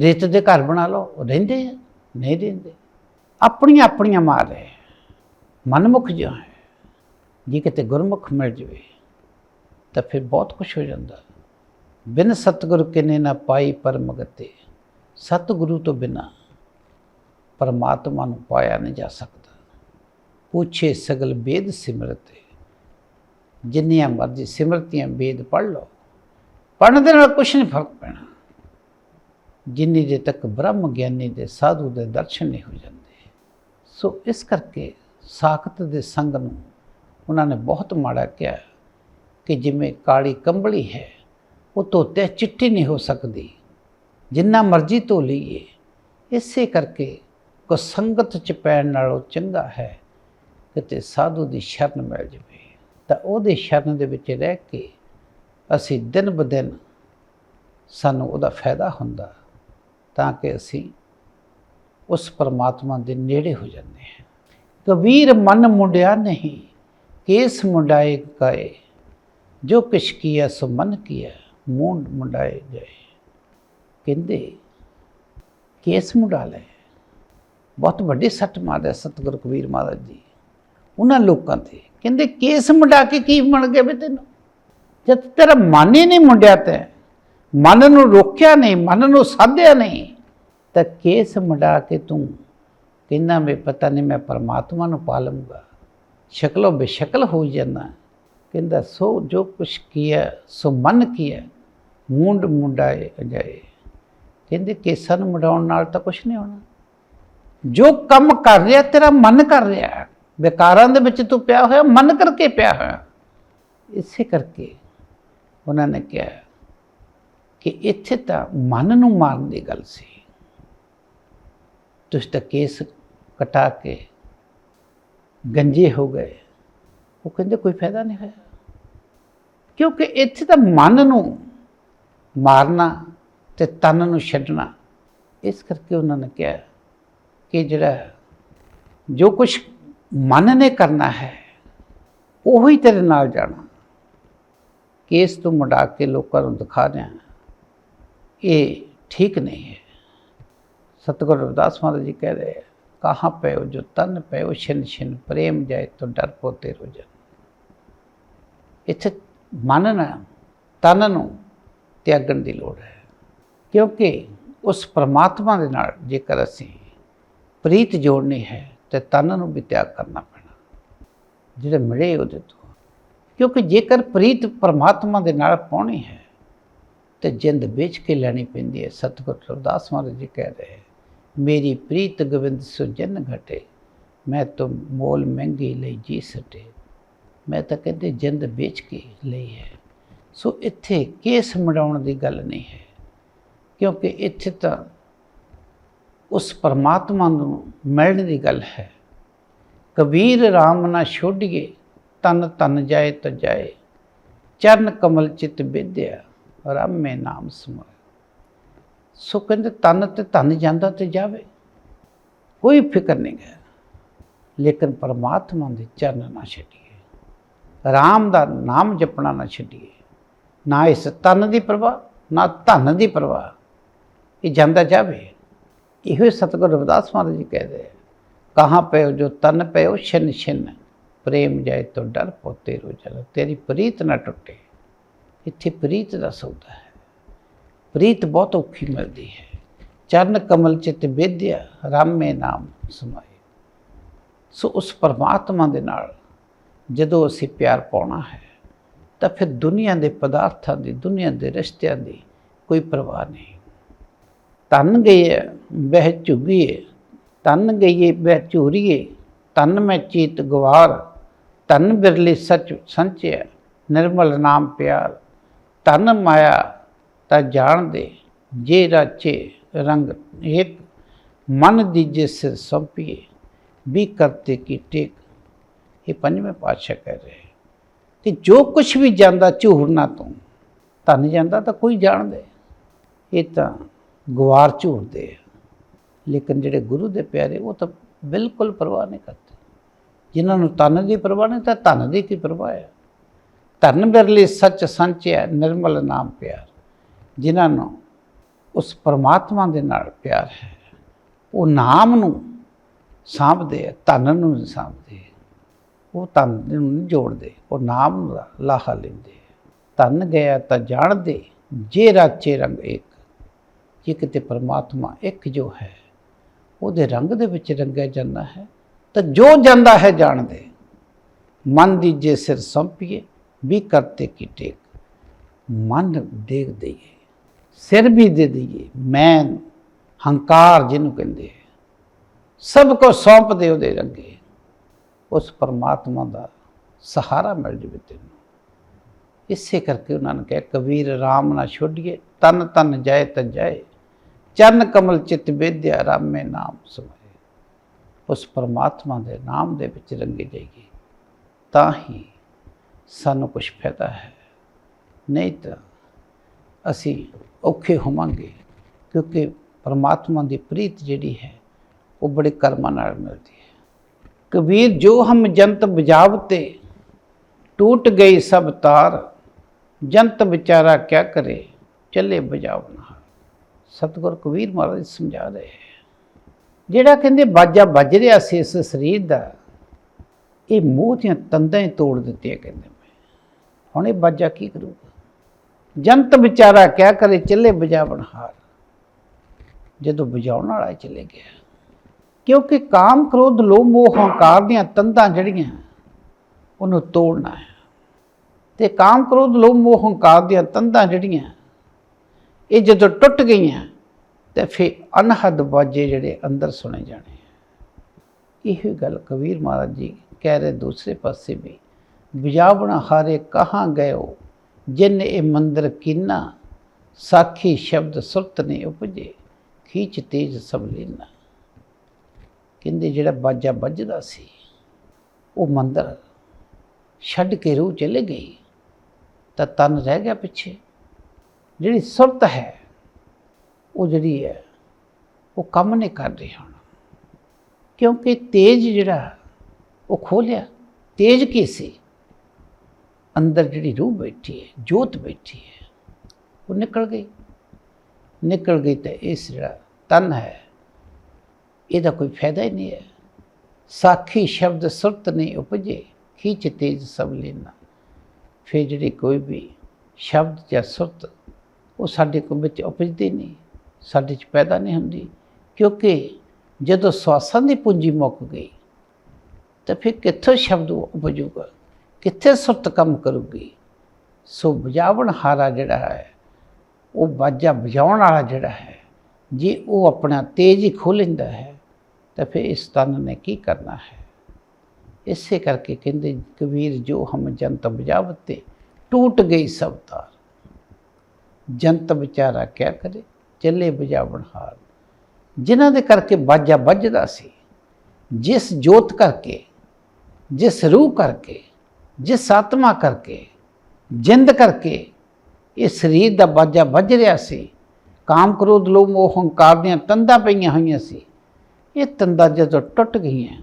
Speaker 1: ਰੇਤ ਦੇ ਘਰ ਬਣਾ ਲਓ, ਉਹ ਰਹਿੰਦੇ ਆ, ਨਹੀਂ ਰਹਿੰਦੇ। ਆਪਣੀਆਂ ਆਪਣੀਆਂ ਮਾਰ ਰਹੇ ਮਨਮੁਖ ਜੋ ਹੈ। ਜੇ ਕਿਤੇ ਗੁਰਮੁਖ ਮਿਲ ਜਵੇ, ਤਾਂ ਫਿਰ ਬਹੁਤ ਕੁਝ ਹੋ ਜਾਂਦਾ। ਬਿਨ ਸਤਿਗੁਰ ਕਿਨੇ ਨਾ ਪਾਈ ਪਰਮ ਗਤੇ ਸਤਿਗੁਰੂ ਤੋਂ ਬਿਨਾ ਪਰਮਾਤਮਾ ਨੂੰ ਪਾਇਆ ਨਹੀਂ ਜਾ ਸਕਦਾ। ਪੁੱਛੇ ਸਗਲ ਵੇਦ ਸਿਮਰਤੇ। ਜਿੰਨੀਆਂ ਮਰਜ਼ੀ ਸਿਮਰਤੀਆਂ ਵੇਦ ਪੜ੍ਹ ਲਓ। ਪੜ੍ਹਨ ਦੇ ਨਾਲ ਕੁਛ ਨਹੀਂ ਫ਼ਰਕ ਪੈਣਾ। ਜਿੰਨੀ ਦੇ ਤੱਕ ਬ੍ਰਹਮ ਗਿਆਨੀ ਦੇ ਸਾਧੂ ਦੇ ਦਰਸ਼ਨ ਨਹੀਂ ਹੋ ਜਾਂਦੇ। ਸੋ ਇਸ ਕਰਕੇ ਸਾਖਤ ਦੇ ਸੰਗ ਨੂੰ ਉਹਨਾਂ ਨੇ ਬਹੁਤ ਮਾੜਾ ਕਿਹਾ ਕਿ ਜਿਵੇਂ ਕਾਲੀ ਕੰਬਲੀ ਹੈ, ਉਹ ਧੋਤੇ ਚਿੱਟੀ ਨਹੀਂ ਹੋ ਸਕਦੀ। ਜਿੰਨਾ ਮਰਜ਼ੀ ਧੋ ਲਈਏ। ਇਸੇ ਕਰਕੇ ਕੋ ਸੰਗਤ ਚ ਪੈਣ ਨਾਲੋਂ ਚੰਗਾ ਹੈ ਕਿਤੇ ਸਾਧੂ ਦੀ ਸ਼ਰਨ ਮਿਲ ਜਾਵੇ। ਤਾਂ ਉਹਦੇ ਸ਼ਰਨ ਦੇ ਵਿੱਚ ਰਹਿ ਕੇ ਅਸੀਂ ਦਿਨ ਬ ਦਿਨ ਸਾਨੂੰ ਉਹਦਾ ਫਾਇਦਾ ਹੁੰਦਾ ਤਾਂ ਕਿ ਅਸੀਂ ਉਸ ਪਰਮਾਤਮਾ ਦੇ ਨੇੜੇ ਹੋ ਜਾਂਦੇ ਹਾਂ। ਕਬੀਰ ਮਨ ਮੁੰਡਿਆ ਨਹੀਂ, ਕੇਸ ਮੁੰਡਾਏ ਕਾਏ ਜੋ ਕਿਛ ਕੀਆ ਸੋ ਮਨ ਕੀਆ ਮੂੰਡ ਮੁੰਡਾਏ ਜਾਏ ਕਹਿੰਦੇ, ਕੇਸ ਮੁੰਡਾ ਲੈ। ਬਹੁਤ ਵੱਡੇ ਸੱਟ ਮਾਰਿਆ ਸਤਿਗੁਰੂ ਕਬੀਰ ਮਹਾਰਾਜ ਜੀ, ਉਹਨਾਂ ਲੋਕਾਂ ਤੇ। ਕਹਿੰਦੇ ਕੇਸ ਮੁੰਡਾ ਕੇ ਕੀ ਬਣ ਗਿਆ ਵੀ ਤੈਨੂੰ? ਜਦ ਤੇਰਾ ਮਨ ਹੀ ਨਹੀਂ ਮੁੰਡਿਆ ਤੇ, ਮਨ ਨੂੰ ਰੋਕਿਆ ਨਹੀਂ, ਮਨ ਨੂੰ ਸਾਧਿਆ ਨਹੀਂ, ਤਾਂ ਕੇਸ ਮੁੰਡਾ ਕੇ ਤੂੰ ਕਹਿੰਦਾ ਮੈਂ ਪਤਾ ਨਹੀਂ ਮੈਂ ਪਰਮਾਤਮਾ ਨੂੰ ਪਾ ਲਵਾਂਗਾ ਸ਼ਕਲੋਂ ਬੇਸ਼ਕਲ ਹੋ ਜਾਂਦਾ। ਕਹਿੰਦਾ ਸੋ ਜੋ ਕੁਛ ਕੀਆ ਸੋ ਮਨ ਕੀਆ ਮੁੰਡ ਮੁੰਡਾਏ ਅਜਾਏ ਕਹਿੰਦੇ ਕੇਸਾਂ ਨੂੰ ਮੁੰਡਾਉਣ ਨਾਲ ਤਾਂ ਕੁਛ ਨਹੀਂ ਹੋਣਾ। ਜੋ ਕੰਮ ਕਰ ਰਿਹਾ, ਤੇਰਾ ਮਨ ਕਰ ਰਿਹਾ। ਵਿਕਾਰਾਂ ਦੇ ਵਿੱਚ ਤੂੰ ਪਿਆ ਹੋਇਆ, ਮਨ ਕਰਕੇ ਪਿਆ ਹੋਇਆ। ਇਸੇ ਕਰਕੇ ਉਹਨਾਂ ਨੇ ਕਿਹਾ ਕਿ ਇੱਥੇ ਤਾਂ ਮਨ ਨੂੰ ਮਾਰਨ ਦੀ ਗੱਲ ਸੀ। ਤੁਸੀਂ ਤਾਂ ਕੇਸ ਕਟਾ ਕੇ ਗੰਜੇ ਹੋ ਗਏ। ਉਹ ਕਹਿੰਦੇ ਕੋਈ ਫਾਇਦਾ ਨਹੀਂ ਹੋਇਆ। ਕਿਉਂਕਿ ਇੱਥੇ ਤਾਂ ਮਨ ਨੂੰ ਮਾਰਨਾ ਤੇ ਤਨ ਨੂੰ ਛੱਡਣਾ, ਇਸ ਕਰਕੇ ਉਹਨਾਂ ਨੇ ਕਿਹਾ ਕਿ ਜਿਹੜਾ ਜੋ ਕੁਝ ਮਨ ਨੇ ਕਰਨਾ ਹੈ, ਉਹੀ ਤੇਰੇ ਨਾਲ ਜਾਣਾ। ਕੇਸ ਤੋਂ ਮੁੰਡਾ ਕੇ ਲੋਕਾਂ ਨੂੰ ਦਿਖਾ ਰਿਹਾ। ਇਹ ਠੀਕ ਨਹੀਂ ਹੈ। ਸਤਿਗੁਰੂ ਰਵਿਦਾਸ ਮਹਾਰਾਜ ਜੀ ਕਹਿ ਰਹੇ ਕਹਾਂ ਪਏ ਜੋ ਤਨ ਪਏ ਉਹ ਛਿਨ ਛਿਨ ਪ੍ਰੇਮ ਜਾਏ ਤੋ ਡਰ ਪੋਤੇ ਰੋਜਨ। ਇੱਥੇ ਮਨ ਨਾ, ਤਨ ਨੂੰ ਤਿਆਗਣ ਦੀ ਲੋੜ ਹੈ। ਕਿਉਂਕਿ ਉਸ ਪ੍ਰਮਾਤਮਾ ਦੇ ਨਾਲ ਜੇਕਰ ਅਸੀਂ ਪ੍ਰੀਤ ਜੋੜਨੀ ਹੈ ਤੇ ਤਨ ਨੂੰ ਵੀ ਤਿਆਗ ਕਰਨਾ ਪੈਣਾ। ਜਿਹੜੇ ਮਿਲੇ ਉਹਦੇ ਤੋਂ। ਕਿਉਂਕਿ ਜੇਕਰ ਪ੍ਰੀਤ ਪਰਮਾਤਮਾ ਦੇ ਨਾਲ ਪਾਉਣੀ ਹੈ, ਤੇ ਜਿੰਦ ਵੇਚ ਕੇ ਲੈਣੀ ਪੈਂਦੀ ਹੈ, ਸਤਿਗੁਰ ਰਵਿਦਾਸ ਮਹਾਰਾਜ ਜੀ ਕਹਿ ਰਹੇ ਮੇਰੀ ਪ੍ਰੀਤ ਗੋਬਿੰਦ ਸੋ ਜਨ ਘਟੇ, ਮੈਂ ਤੁਮ ਮੋਲ ਮਹਿੰਗੀ ਲਈ ਜੀ ਸਟੇ। ਮੈਂ ਤਾਂ ਕਹਿੰਦੇ ਜਿੰਦ ਵੇਚ ਕੇ ਲਈ ਹੈ। ਸੋ ਇੱਥੇ ਕੇਸ ਮੜਾਉਣ ਦੀ ਗੱਲ ਨਹੀਂ ਹੈ। ਕਿਉਂਕਿ ਇੱਥੇ ਤਾਂ ਉਸ ਪਰਮਾਤਮਾ ਨੂੰ ਮਿਲਣ ਦੀ ਗੱਲ ਹੈ। ਕਬੀਰ RAM ਨਾ ਛੋਡੀਏ, ਤਨ ਤਨ ਜਾਏ ਤ ਜਾਏ। ਚਰਨ ਕਮਲ ਚਿਤ ਵਿਦਿਆ ਰਾਮੇ ਨਾਮ ਸਮਾਏ। ਸੋ ਕਹਿੰਦੇ ਤਨ ਤੇ ਧਨ ਜਾਂਦਾ ਤੇ ਜਾਵੇ। ਕੋਈ ਫਿਕਰ ਨਹੀਂ ਹੈ, ਲੇਕਿਨ ਪਰਮਾਤਮਾ ਦੇ ਚਰਨ ਨਾ ਛੱਡੀਏ। RAM ਦਾ ਨਾਮ ਜਪਣਾ ਨਾ ਛੱਡੀਏ। ਨਾ ਇਸ ਤਨ ਦੀ ਪ੍ਰਵਾਹ, ਨਾ ਧਨ ਦੀ ਪ੍ਰਵਾਹ। ਇਹ ਜਾਂਦਾ ਜਾਵੇ। ਇਹੋ ਸਤਿਗੁਰ ਰਵਿਦਾਸ ਮਹਾਰਾਜ ਜੀ ਕਹਿੰਦੇ ਆ, ਕਹਾਂ ਪਏ ਜੋ ਤਨ ਪਇਓ ਛਿਨ ਛਿਨ, ਪ੍ਰੇਮ ਜਾਏ ਤੋ ਡਰ ਪੋਤੇ ਰੋ ਜਲ ਤੇਰੀ ਪ੍ਰੀਤ ਨਾ ਟੁੱਟੇ, ਇੱਥੇ ਪ੍ਰੀਤ ਦਾ ਸੌਦਾ ਹੈ। ਪ੍ਰੀਤ ਬਹੁਤ ਔਖੀ ਮਿਲਦੀ ਹੈ। ਚਰਨ ਕਮਲ ਚਿਤ ਵਿਦਿਆ ਰਾਮੇ ਨਾਮ ਸਮਾਏ। ਸੋ ਉਸ ਪਰਮਾਤਮਾ ਦੇ ਨਾਲ ਜਦੋਂ ਅਸੀਂ ਪਿਆਰ ਪਾਉਣਾ ਹੈ, ਤਾਂ ਫਿਰ ਦੁਨੀਆ ਦੇ ਪਦਾਰਥਾਂ ਦੀ, ਦੁਨੀਆ ਦੇ ਰਿਸ਼ਤਿਆਂ ਦੀ ਕੋਈ ਪਰਵਾਹ ਨਹੀਂ। ਤਨ ਗਏ ਬਹਿ ਝੁਗੀਏ, ਤਨ ਗਈਏ ਬਹਿ ਝੂਰੀਏ, ਤਨ ਮੈਂ ਚੀਤ ਗਵਾਰ, ਤਨ ਬਿਰਲੇ ਸਚ ਸੰਚਿਆ ਨਿਰਮਲ ਨਾਮ ਪਿਆਰ। ਤਨ ਮਾਇਆ ਤਾਂ ਜਾਣ ਦੇ, ਜੇ ਰਾਚੇ ਰੰਗ ਇੱਕ ਮਨ ਦੀਜੇ ਸਿਰ ਸੌਂਪੀਏ, ਵੀ ਕਰਤੇ ਕੀ ਟੇਕ। ਇਹ ਪੰਜਵੇਂ ਪਾਤਸ਼ਾਹ ਕਹਿ ਰਹੇ ਕਿ ਜੋ ਕੁਝ ਵੀ ਜਾਂਦਾ ਝੂਰਨਾ ਤੋਂ, ਧਨ ਜਾਂਦਾ ਤਾਂ ਕੋਈ ਜਾਣਦੇ ਇਹ ਤਾਂ ਗਵਾਰ ਝੂਰਦੇ ਆ। ਲੇਕਿਨ ਜਿਹੜੇ ਗੁਰੂ ਦੇ ਪਿਆਰੇ, ਉਹ ਤਾਂ ਬਿਲਕੁਲ ਪਰਵਾਹ ਨਹੀਂ ਕਰਦੇ। ਜਿਨ੍ਹਾਂ ਨੂੰ ਤਨ ਦੀ ਪਰਵਾਹ ਨਹੀਂ, ਤਾਂ ਧਨ ਦੀ ਕੀ ਪਰਵਾਹ ਹੈ ਧਨ ਬਿਰਲੇ ਸੱਚ ਸੰਚਿਆ ਨਿਰਮਲ ਨਾਮ ਪਿਆਰ। ਜਿਨ੍ਹਾਂ ਨੂੰ ਉਸ ਪਰਮਾਤਮਾ ਦੇ ਨਾਲ ਪਿਆਰ ਹੈ, ਉਹ ਨਾਮ ਨੂੰ ਸਾਂਭਦੇ ਆ, ਧਨ ਨੂੰ ਨਹੀਂ ਸਾਂਭਦੇ ਉਹ ਧਨ ਨੂੰ ਨਹੀਂ ਜੋੜਦੇ, ਉਹ ਨਾਮ ਦਾ ਲਾਹਾ ਲੈਂਦੇ ਧਨ ਗਿਆ ਤਾਂ ਜਾਣਦੇ ਜੇ ਰਾਚੇ ਰੰਗ ਇੱਕ ਜੇ ਕਿਤੇ ਪਰਮਾਤਮਾ ਇੱਕ ਜੋ ਹੈ, ਉਹਦੇ ਰੰਗ ਦੇ ਵਿੱਚ ਰੰਗਿਆ ਜਾਂਦਾ ਹੈ, ਤਾਂ ਜੋ ਜਾਂਦਾ ਹੈ ਜਾਣਦੇ। ਮਨ ਦੀ ਜੇ ਸਿਰ ਸੰਪੀਏ, ਵੀ ਕਰਤੇ ਕੀ ਟੇਕ। ਮਨ ਦੇਖ ਦਈਏ, ਸਿਰ ਵੀ ਦੇ ਦਈਏ ਮੈਂ ਹੰਕਾਰ ਜਿਹਨੂੰ ਕਹਿੰਦੇ ਸਭ ਕੁਝ ਸੌਂਪ ਦੇ ਉਹਦੇ ਅੱਗੇ ਉਸ ਪਰਮਾਤਮਾ ਦਾ ਸਹਾਰਾ ਮਿਲ ਜਵੇ ਤੈਨੂੰ। ਇਸੇ ਕਰਕੇ ਉਹਨਾਂ ਨੇ ਕਿਹਾ, ਕਬੀਰ ਰਾਮ ਨਾ ਛੋਡੀਏ, ਤਨ ਤਨ ਜਾਏ ਤ ਜਾਏ। ਚਰਨ ਕਮਲ ਚਿਤ ਵਿਦਿਆ ਰਾਮੇ ਨਾਮ ਸਮਝੇ ਉਸ ਪਰਮਾਤਮਾ ਦੇ ਨਾਮ ਦੇ ਵਿੱਚ ਰੰਗੀ ਜਾਈਏ, ਤਾਂ ਹੀ ਸਾਨੂੰ ਕੁਝ ਫਾਇਦਾ ਹੈ। ਨਹੀਂ ਤਾਂ ਅਸੀਂ ਔਖੇ ਹੋਵਾਂਗੇ, ਕਿਉਂਕਿ ਪਰਮਾਤਮਾ ਦੀ ਪ੍ਰੀਤ ਜਿਹੜੀ ਹੈ, ਉਹ ਬੜੇ ਕਰਮਾਂ ਨਾਲ ਮਿਲਦੀ ਹੈ। ਕਬੀਰ ਜੋ ਹਮ ਜੰਤ ਬਜਾਵਤੇ ਟੁੱਟ ਗਈ ਸਭ ਤਾਰ, ਜੰਤ ਵਿਚਾਰਾ ਕਿਆ ਕਰੇ, ਚੱਲੇ ਬਜਾਵਨਾ ਸਤਿਗੁਰ ਕਬੀਰ ਮਹਾਰਾਜ ਸਮਝਾ ਰਹੇ ਜਿਹੜਾ ਕਹਿੰਦੇ ਬਾਜਾ ਵੱਜ ਰਿਹਾ ਸੀ ਇਸ ਸਰੀਰ ਦਾ, ਇਹ ਮੂੰਹ ਦੀਆਂ ਤੰਦਾਂ ਹੀ ਤੋੜ ਦਿੱਤੀਆਂ ਕਹਿੰਦੇ ਮੈਂ ਹੁਣ ਇਹ ਬਾਜਾ ਕੀ ਕਰੂਗਾ? ਜੰਤ ਵਿਚਾਰਾ ਕਿਆ ਕਰੇ, ਚੱਲੇ ਬਜਾਵਨ ਹਾਰ। ਜਦੋਂ ਬਜਾਉਣ ਵਾਲਾ ਚਲੇ ਗਿਆ। ਕਿਉਂਕਿ ਕਾਮ ਕ੍ਰੋਧ ਲੋਭ ਮੋਹ ਹੰਕਾਰ ਦੀਆਂ ਤੰਦਾਂ ਜਿਹੜੀਆਂ, ਉਹਨੂੰ ਤੋੜਨਾ ਹੈ। ਤੇ ਕਾਮ ਕ੍ਰੋਧ ਲੋਭ ਮੋਹ ਹੰਕਾਰ ਦੀਆਂ ਤੰਦਾਂ ਜਿਹੜੀਆਂ ਇਹ ਜਦੋਂ ਟੁੱਟ ਗਈਆਂ, ਤੇ ਫਿਰ ਅਨਹਦ ਬਾਜੇ ਜਿਹੜੇ ਅੰਦਰ ਸੁਣੇ ਜਾਣੇ ਇਹ ਗੱਲ ਕਬੀਰ ਮਹਾਰਾਜ ਜੀ ਕਹਿ ਰਹੇ ਦੂਸਰੇ ਪਾਸੇ ਵੀ, ਬਜਾਵਣਾ ਹਾਰੇ ਕਹਾਂ ਗਇਓ, ਜਿਨ ਇਹ ਮੰਦਰ ਕੀਨਾ, ਸਾਖੀ ਸ਼ਬਦ ਸੁਰਤ ਨੇ ਉਪਜੇ, ਖੀਚ ਤੇਜ ਸਭ ਲੈਨਾ। ਕਹਿੰਦੇ ਜਿਹੜਾ ਬਾਜਾ ਵੱਜਦਾ ਸੀ, ਉਹ ਮੰਦਰ ਛੱਡ ਕੇ ਰੂਹ ਚਲੇ ਗਈ, ਤਾਂ ਤਨ ਰਹਿ ਗਿਆ ਪਿੱਛੇ। ਜਿਹੜੀ ਸੁਰਤ ਹੈ, ਉਹ ਜਿਹੜੀ ਹੈ, ਉਹ ਕੰਮ ਨਹੀਂ ਕਰ ਰਹੀ ਹੁਣ। ਕਿਉਂਕਿ ਤੇਜ ਜਿਹੜਾ, ਉਹ ਖੋਲਿਆ। ਤੇਜ ਕੀ ਸੀ? ਅੰਦਰ ਜਿਹੜੀ ਰੂਹ ਬੈਠੀ ਹੈ, ਜੋਤ ਬੈਠੀ ਹੈ, ਉਹ ਨਿਕਲ ਗਈ। ਨਿਕਲ ਗਈ ਤਾਂ ਇਸ ਜਿਹੜਾ ਤਨ ਹੈ, ਇਹਦਾ ਕੋਈ ਫਾਇਦਾ ਹੀ ਨਹੀਂ ਹੈ। ਸਾਖੀ ਸ਼ਬਦ ਸੁਰਤ ਨਹੀਂ ਉਪਜੇ, ਖੀਚ ਤੇਜ ਸਭ ਲੈਣਾ ਫਿਰ ਜਿਹੜੀ ਕੋਈ ਵੀ ਸ਼ਬਦ ਜਾਂ ਸੁਰਤ ਉਹ ਸਾਡੇ ਕੋਲ ਵਿੱਚ ਉਪਜਦੀ ਨਹੀਂ, ਸਾਡੇ 'ਚ ਪੈਦਾ ਨਹੀਂ ਹੁੰਦੀ। ਕਿਉਂਕਿ ਜਦੋਂ ਸਵਾਸਾਂ ਦੀ ਪੂੰਜੀ ਮੁੱਕ ਗਈ, ਤਾਂ ਫਿਰ ਕਿੱਥੋਂ ਸ਼ਬਦ ਉਪਜੂਗਾ? ਕਿੱਥੇ ਸੁਰਤ ਕੰਮ ਕਰੂਗੀ? ਸੋ ਬਜਾਵਣ ਹਾਰਾ ਜਿਹੜਾ ਹੈ, ਉਹ ਬਾਜਾ ਵਜਾਉਣ ਵਾਲਾ ਜਿਹੜਾ ਹੈ, ਜੇ ਉਹ ਆਪਣਾ ਤੇਜ ਹੀ ਖੋਲ ਲੈਂਦਾ ਹੈ, ਤਾਂ ਫਿਰ ਇਸ ਤਨ ਨੇ ਕੀ ਕਰਨਾ ਹੈ? ਇਸੇ ਕਰਕੇ ਕਹਿੰਦੇ ਕਬੀਰ ਜੋ ਹਮ ਜੰਤ ਬਜਾਵਤੇ ਟੂਟ ਗਈ ਸਭ ਤਾਰ ਜੰਤ ਵਿਚਾਰਾ ਕਿਆ ਕਰੇ? ਚੱਲੇ ਬਜਾਵਣ ਹਾਰ ਜਿਨ੍ਹਾਂ ਦੇ ਕਰਕੇ ਬਾਜਾ ਵੱਜਦਾ ਸੀ, ਜਿਸ ਜੋਤ ਕਰਕੇ, ਜਿਸ ਰੂਹ ਕਰਕੇ, ਜਿਸ ਆਤਮਾ ਕਰਕੇ, ਜਿੰਦ ਕਰਕੇ ਇਹ ਸਰੀਰ ਦਾ ਬਾਜਾ ਵੱਜ ਰਿਹਾ ਸੀ, ਕਾਮ ਕ੍ਰੋਧ ਲੋਭ ਮੋਹ ਹੰਕਾਰ ਦੀਆਂ ਤੰਦਾਂ ਪਈਆਂ ਹੋਈਆਂ ਸੀ। ਇਹ ਤੰਦਾਂ ਜਦੋਂ ਟੁੱਟ ਗਈਆਂ,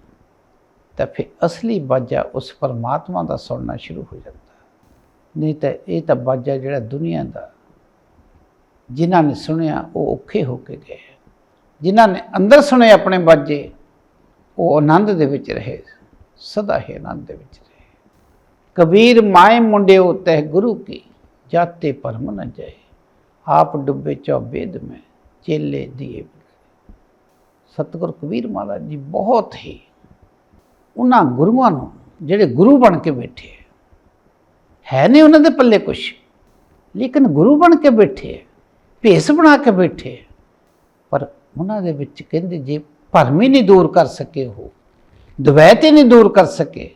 Speaker 1: ਤਾਂ ਫਿਰ ਅਸਲੀ ਬਾਜਾ ਉਸ ਪਰਮਾਤਮਾ ਦਾ ਸੁਣਨਾ ਸ਼ੁਰੂ ਹੋ ਜਾਂਦਾ। ਨਹੀਂ ਤਾਂ ਇਹ ਤਾਂ ਬਾਜਾ ਜਿਹੜਾ ਦੁਨੀਆ ਦਾ ਜਿਨ੍ਹਾਂ ਨੇ ਸੁਣਿਆ ਉਹ ਔਖੇ ਹੋ ਕੇ ਗਏ। ਜਿਨ੍ਹਾਂ ਨੇ ਅੰਦਰ ਸੁਣੇ ਆਪਣੇ ਬਾਜੇ ਉਹ ਆਨੰਦ ਦੇ ਵਿੱਚ ਰਹੇ, ਸਦਾ ਹੀ ਆਨੰਦ ਦੇ ਵਿੱਚ ਰਹੇ। ਕਬੀਰ ਮਾਏ ਮੁੰਡੇ ਉਤੇ ਗੁਰੂ ਕੀ, ਜਾਤੇ ਪਰਮ ਨ ਜਾਏ। ਆਪ ਡੁੱਬੇ ਚੋ ਬੇਦ ਮੈਂ, ਚੇਲੇ ਦੀਏ ਸਤਿਗੁਰ ਕਬੀਰ ਮਹਾਰਾਜ ਜੀ ਬਹੁਤ ਹੀ ਉਹਨਾਂ ਗੁਰੂਆਂ ਨੂੰ, ਜਿਹੜੇ ਗੁਰੂ ਬਣ ਕੇ ਬੈਠੇ ਹੈ। ਨਹੀਂ ਉਹਨਾਂ ਦੇ ਪੱਲੇ ਕੁਛ, ਲੇਕਿਨ ਗੁਰੂ ਬਣ ਕੇ ਬੈਠੇ ਹੈ। ਭੇਸ ਬਣਾ ਕੇ ਬੈਠੇ ਪਰ ਉਹਨਾਂ ਦੇ ਵਿੱਚ ਕਹਿੰਦੇ ਜੇ ਭਰਮ ਹੀ ਨਹੀਂ ਦੂਰ ਕਰ ਸਕੇ ਉਹ, ਦਵੈਤ ਹੀ ਨਹੀਂ ਦੂਰ ਕਰ ਸਕੇ,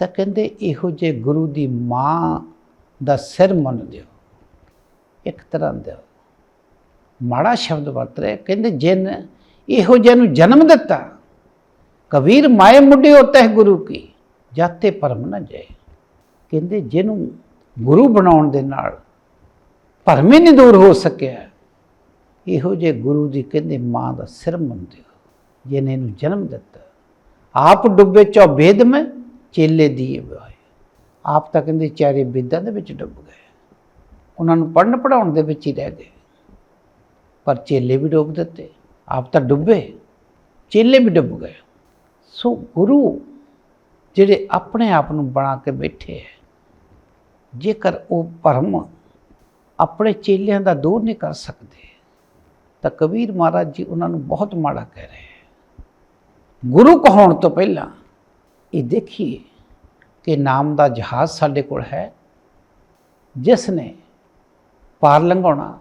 Speaker 1: ਤਾਂ ਕਹਿੰਦੇ ਇਹੋ ਜੇ ਗੁਰੂ ਦੀ ਮਾਂ ਦਾ ਸਿਰ ਮੰਨ ਦਿਓ। ਇੱਕ ਤਰ੍ਹਾਂ ਦਾ ਮਾੜਾ ਸ਼ਬਦ ਵਰਤ ਰਿਹਾ, ਕਹਿੰਦੇ ਜਿਨ ਇਹੋ ਜਿਹੇ ਨੂੰ ਜਨਮ ਦਿੱਤਾ, ਕਬੀਰ ਮਾਏ ਮੁੱਢੇ ਹੋਤਾ ਹੈ ਗੁਰੂ ਕੀ, ਜਾਤੇ ਪਰਮ ਨਾ ਜਾਏ। ਕਹਿੰਦੇ ਜਿਹਨੂੰ ਗੁਰੂ ਬਣਾਉਣ ਦੇ ਨਾਲ ਭਰਮ ਹੀ ਨਹੀਂ ਦੂਰ ਹੋ ਸਕਿਆ। ਇਹੋ ਜੇ ਗੁਰੂ ਦੀ ਕਹਿੰਦੇ ਮਾਂ ਦਾ ਸਿਰ ਮੰਨਦੇ ਹੋ ਜਿਹਨੇ ਇਹਨੂੰ ਜਨਮ ਦਿੱਤਾ। ਆਪ ਡੁੱਬੇ ਚੋ ਭੇਦ ਮੈਂ ਚੇਲੇ ਦੀਏ ਹੋਏ ਆਪ ਤਾਂ ਕਹਿੰਦੇ ਚਾਰੇ ਬੇਦਾਂ ਦੇ ਵਿੱਚ ਡੁੱਬ ਗਏ। ਉਹਨਾਂ ਨੂੰ ਪੜਨ ਪੜਾਉਣ ਦੇ ਵਿੱਚ ਹੀ ਰਹਿ ਗਏ। ਪਰ ਚੇਲੇ ਵੀ ਡੁੱਬ ਦਿੱਤੇ। ਆਪ ਤਾਂ ਡੁੱਬੇ। ਚੇਲੇ ਵੀ ਡੁੱਬ ਗਏ। ਸੋ ਗੁਰੂ ਜਿਹੜੇ ਆਪਣੇ ਆਪ ਨੂੰ ਬਣਾ ਕੇ ਬੈਠੇ ਹੈ, ਜੇਕਰ ਉਹ ਭਰਮ ਆਪਣੇ ਚੇਲਿਆਂ ਦਾ ਦੂਰ ਨਹੀਂ ਕਰ ਸਕਦੇ। ਤਾਂ ਕਬੀਰ ਮਹਾਰਾਜ ਜੀ ਉਹਨਾਂ ਨੂੰ ਬਹੁਤ ਮਾੜਾ ਕਹਿ ਰਹੇ ਗੁਰੂ ਕਹਾਉਣ ਤੋਂ ਪਹਿਲਾਂ ਇਹ ਦੇਖੀਏ ਕਿ ਨਾਮ ਦਾ ਜਹਾਜ਼ ਸਾਡੇ ਕੋਲ ਹੈ। ਜਿਸ ਨੇ ਪਾਰ ਲੰਘਾਉਣਾ,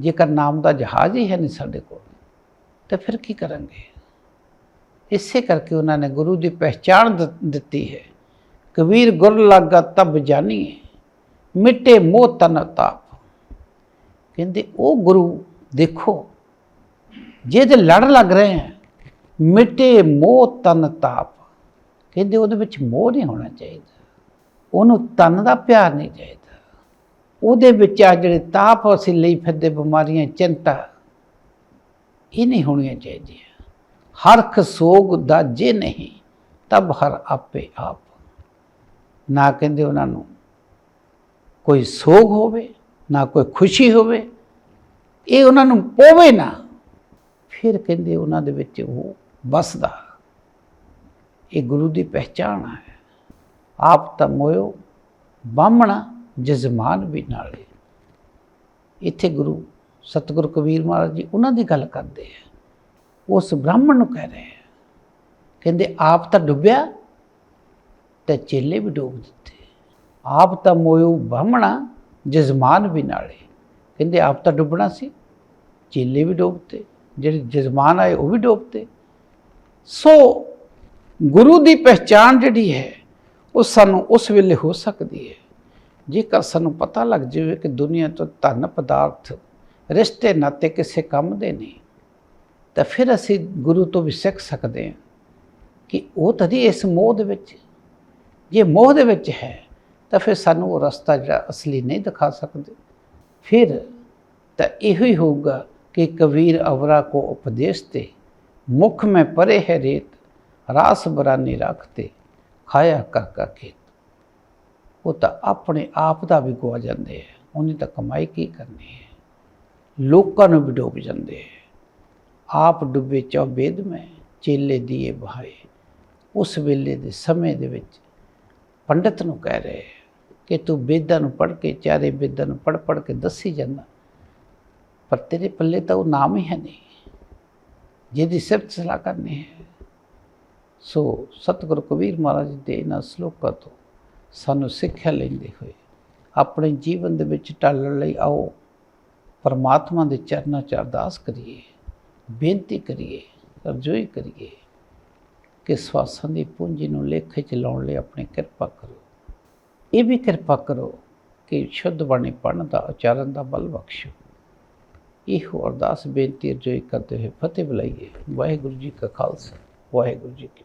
Speaker 1: ਜੇਕਰ ਨਾਮ ਦਾ ਜਹਾਜ਼ ਹੀ ਹੈ ਨਹੀਂ ਸਾਡੇ ਕੋਲ, ਤਾਂ ਫਿਰ ਕੀ ਕਰਾਂਗੇ? ਇਸੇ ਕਰਕੇ ਉਹਨਾਂ ਨੇ ਗੁਰੂ ਦੀ ਪਹਿਚਾਣ ਦ- ਦਿੱਤੀ ਹੈ। ਕਬੀਰ ਗੁਰ ਲਾਗਾ ਤਬ ਜਾਣੀਏ ਮਿਟੇ ਮੋਹ ਤਨ ਤਾਪ। ਕਹਿੰਦੇ, ਉਹ ਗੁਰੂ ਦੇਖੋ ਜਿਹਦੇ ਲੜ ਲੱਗ ਰਹੇ ਹੈ, ਮਿਟੇ ਮੋਹ ਤਨ ਤਾਪ। ਕਹਿੰਦੇ, ਉਹਦੇ ਵਿੱਚ ਮੋਹ ਨਹੀਂ ਹੋਣਾ ਚਾਹੀਦਾ। ਉਹਨੂੰ ਤਨ ਦਾ ਪਿਆਰ ਨਹੀਂ ਚਾਹੀਦਾ। ਉਹਦੇ ਵਿੱਚ ਆ ਜਿਹੜੇ ਤਾਪ ਅਸੀਂ ਲਈ ਫਿਰਦੇ ਬਿਮਾਰੀਆਂ, ਚਿੰਤਾ, ਇਹ ਨਹੀਂ ਹੋਣੀਆਂ ਚਾਹੀਦੀਆਂ। ਹਰਖ ਸੋਗ ਦਾ ਜੇ ਨਹੀਂ, ਤਬ ਹਰ ਆਪੇ ਆਪ। ਨਾ ਕਹਿੰਦੇ ਉਹਨਾਂ ਨੂੰ ਕੋਈ ਸੋਗ ਹੋਵੇ, ਨਾ ਕੋਈ ਖੁਸ਼ੀ ਹੋਵੇ, ਇਹ ਉਹਨਾਂ ਨੂੰ ਪੋਵੇ ਨਾ, ਫਿਰ ਕਹਿੰਦੇ ਉਹਨਾਂ ਦੇ ਵਿੱਚ ਉਹ ਵਸਦਾ। ਇਹ ਗੁਰੂ ਦੀ ਪਹਿਚਾਣ ਹੈ। ਆਪ ਤਾਂ ਮੋਇਓ, ਬਾਹਮਣਾ, ਜਜ਼ਮਾਨ ਵੀ ਨਾਲੇ ਇੱਥੇ ਗੁਰੂ ਸਤਿਗੁਰੂ ਕਬੀਰ ਮਹਾਰਾਜ ਜੀ ਉਹਨਾਂ ਦੀ ਗੱਲ ਕਰਦੇ ਆ ਉਸ ਬ੍ਰਾਹਮਣ ਨੂੰ ਕਹਿ ਰਹੇ ਆ ਕਹਿੰਦੇ, ਆਪ ਤਾਂ ਡੁੱਬਿਆ ਤੇ ਚੇਲੇ ਵੀ ਡੋਬ ਦਿੱਤੇ ਆਪ ਤਾਂ ਮੋਇਓ ਬਾਹਮਣਾ ਜਜ਼ਮਾਨ ਵੀ ਨਾਲੇ ਕਹਿੰਦੇ ਆਪ ਤਾਂ ਡੁੱਬਣਾ ਸੀ, ਚੇਲੇ ਵੀ ਡੁੱਬਤੇ, ਜਿਹੜੇ ਜਜ਼ਮਾਨ ਆਏ ਉਹ ਵੀ ਡੋਬਤੇ। ਸੋ ਗੁਰੂ ਦੀ ਪਹਿਚਾਣ ਜਿਹੜੀ ਹੈ, ਉਹ ਸਾਨੂੰ ਉਸ ਵੇਲੇ ਹੋ ਸਕਦੀ ਹੈ। ਜੇਕਰ ਸਾਨੂੰ ਪਤਾ ਲੱਗ ਜਾਵੇ ਕਿ ਦੁਨੀਆ ਤੋਂ ਧਨ ਪਦਾਰਥ ਰਿਸ਼ਤੇ ਨਾਤੇ ਕਿਸੇ ਕੰਮ ਦੇ ਨਹੀਂ ਤਾਂ ਫਿਰ ਅਸੀਂ ਗੁਰੂ ਤੋਂ ਵੀ ਸਿੱਖ ਸਕਦੇ ਹਾਂ ਕਿ ਉਹ ਤਦੀ ਇਸ ਮੋਹ ਦੇ ਵਿੱਚ, ਜੇ ਮੋਹ ਦੇ ਵਿੱਚ ਹੈ ਤਾਂ ਫਿਰ ਸਾਨੂੰ ਉਹ ਰਸਤਾ ਜਿਹੜਾ ਅਸਲੀ ਨਹੀਂ ਦਿਖਾ ਸਕਦੇ। ਫਿਰ ਤਾਂ ਇਹੋ ਹੀ ਹੋਊਗਾ ਕਿ ਕਬੀਰ ਅਵਰਾ ਕੋ ਉਪਦੇਸ਼ ਤੇ ਮੁਖ ਮੈਂ ਪਰੇ ਹੈ ਰੇਤ, ਰਾਸ ਬਰਾਨੀ ਰੱਖਤੇ ਖਾਇਆ ਕਰ ਕਰ ਖੇਤ। ਉਹ ਤਾਂ ਆਪਣੇ ਆਪ ਦਾ ਵੀ ਗਵਾ ਜਾਂਦੇ ਹੈ ਉਹਨੇ ਤਾਂ ਕਮਾਈ ਕੀ ਕਰਨੀ ਹੈ? ਲੋਕਾਂ ਨੂੰ ਵੀ ਡੋਬ ਜਾਂਦੇ ਹੈ ਆਪ ਡੁੱਬੇ ਚੌਬੇਦ ਮੈਂ, ਚੇਲੇ ਦੀਏ ਬਹਾਏ। ਉਸ ਵੇਲੇ ਦੇ ਸਮੇਂ ਦੇ ਵਿੱਚ ਪੰਡਤ ਨੂੰ ਕਹਿ ਰਹੇ ਹੈ ਕਿ ਤੂੰ ਵੇਦਾਂ ਨੂੰ ਪੜ੍ਹ ਕੇ ਚਾਰੇ ਵੇਦਾਂ ਨੂੰ ਪੜ੍ਹ ਪੜ੍ਹ ਕੇ ਦੱਸੀ ਜਾਂਦਾ। ਪਰ ਤੇਰੇ ਪੱਲੇ ਤਾਂ ਉਹ ਨਾਮ ਹੀ ਹੈ ਨਹੀਂ। ਜਿਹਦੀ ਸਿਫਤ ਸਲਾਹ ਕਰਨੀ ਹੈ। ਸੋ ਸਤਿਗੁਰੂ ਕਬੀਰ ਮਹਾਰਾਜ ਦੇ ਇਹਨਾਂ ਸ਼ਲੋਕਾਂ ਤੋਂ ਸਾਨੂੰ ਸਿੱਖਿਆ ਲੈਂਦੇ ਹੋਏ ਆਪਣੇ ਜੀਵਨ ਦੇ ਵਿੱਚ ਢਾਲਣ ਲਈ ਆਓ। ਪਰਮਾਤਮਾ ਦੇ ਚਰਨਾਂ 'ਚ ਅਰਦਾਸ ਕਰੀਏ, ਬੇਨਤੀ ਕਰੀਏ, ਅਰਜ਼ੋਈ ਕਰੀਏ ਕਿ ਸਵਾਸਾਂ ਦੀ ਪੂੰਜੀ ਨੂੰ ਲੇਖੇ 'ਚ ਲਾਉਣ ਲਈ ਆਪਣੀ ਕਿਰਪਾ ਕਰੋ। ਇਹ ਵੀ ਕਿਰਪਾ ਕਰੋ ਕਿ ਸ਼ੁੱਧ ਬਾਣੀ ਪੜ੍ਹਨ ਦਾ, ਉਚਾਰਨ ਦਾ ਬਲ ਬਖਸ਼ੋ। ਇਹੋ ਅਰਦਾਸ, ਬੇਨਤੀ ਅਰਜ਼ੋਈ ਕਰਦੇ ਹੋਏ ਫਤਿਹ ਬੁਲਾਈਏ। ਵਾਹਿਗੁਰੂ ਜੀ ਕਾ ਖਾਲਸਾ, ਵਾਹਿਗੁਰੂ ਜੀ ਕੀ